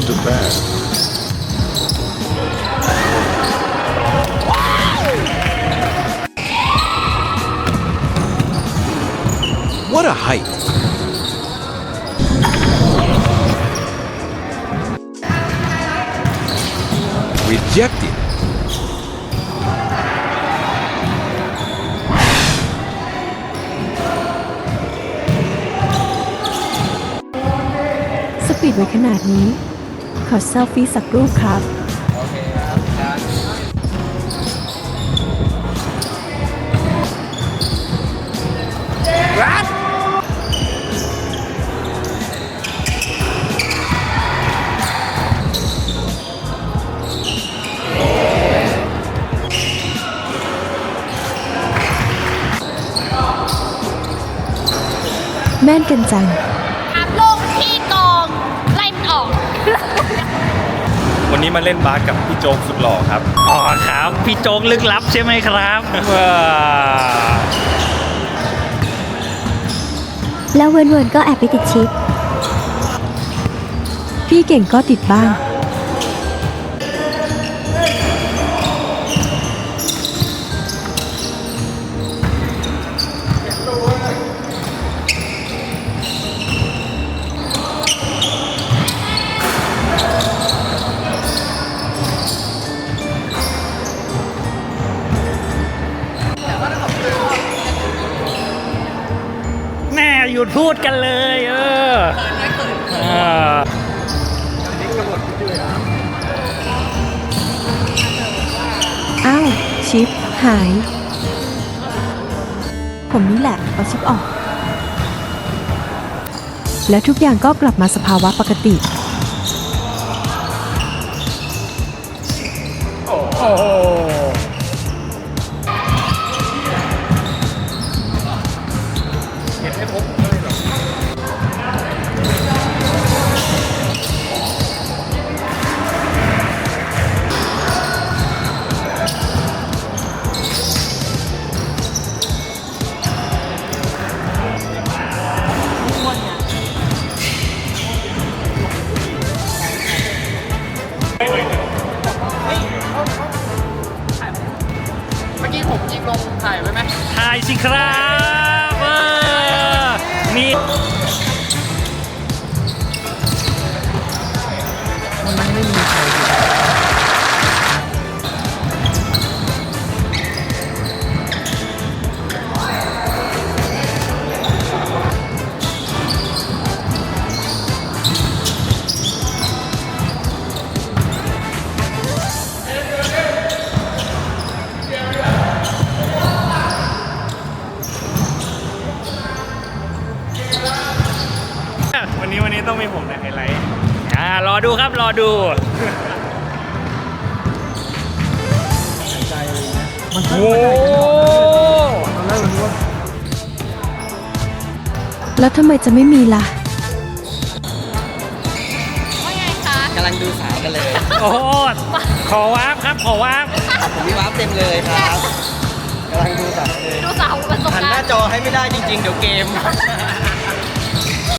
time to bat. What a height! Rejected. Speed ขอเซลฟี่สักรูปครับ โอเคครับครับแม่นกันจัง วันนี้มาเล่นบาสกับพี่โจ๊กสุดหล่อครับ อ๋อครับ พี่โจ๊กลึกลับใช่ไหมครับว้าแล้วเวิร์นๆก็แอบไปติดชิป พี่เก่งก็ติดบ้าง หยุดพูดกันเลย เออเอออ้าว ชิป หาย ผมนี่แหละ เอาชิปออก แล้วทุกอย่างก็กลับมาสภาวะปกติ โอ้โห ถ่ายสิครับเออนี่วัน ไฮไลท์อ่ารอดูครับรอดูโอ้แล้วทำไมจะไม่มีล่ะ ว่าไงคะกำลังดูสายกันเลยโอ้ขอวาร์ปครับ ขอวาร์ปผมมีวาร์ปเต็มเลยครับกำลังดูสายเลยดูสาวประสบหันกาหน้ารณ์จอให้ไม่ได้จริง ๆ เดี๋ยวเกม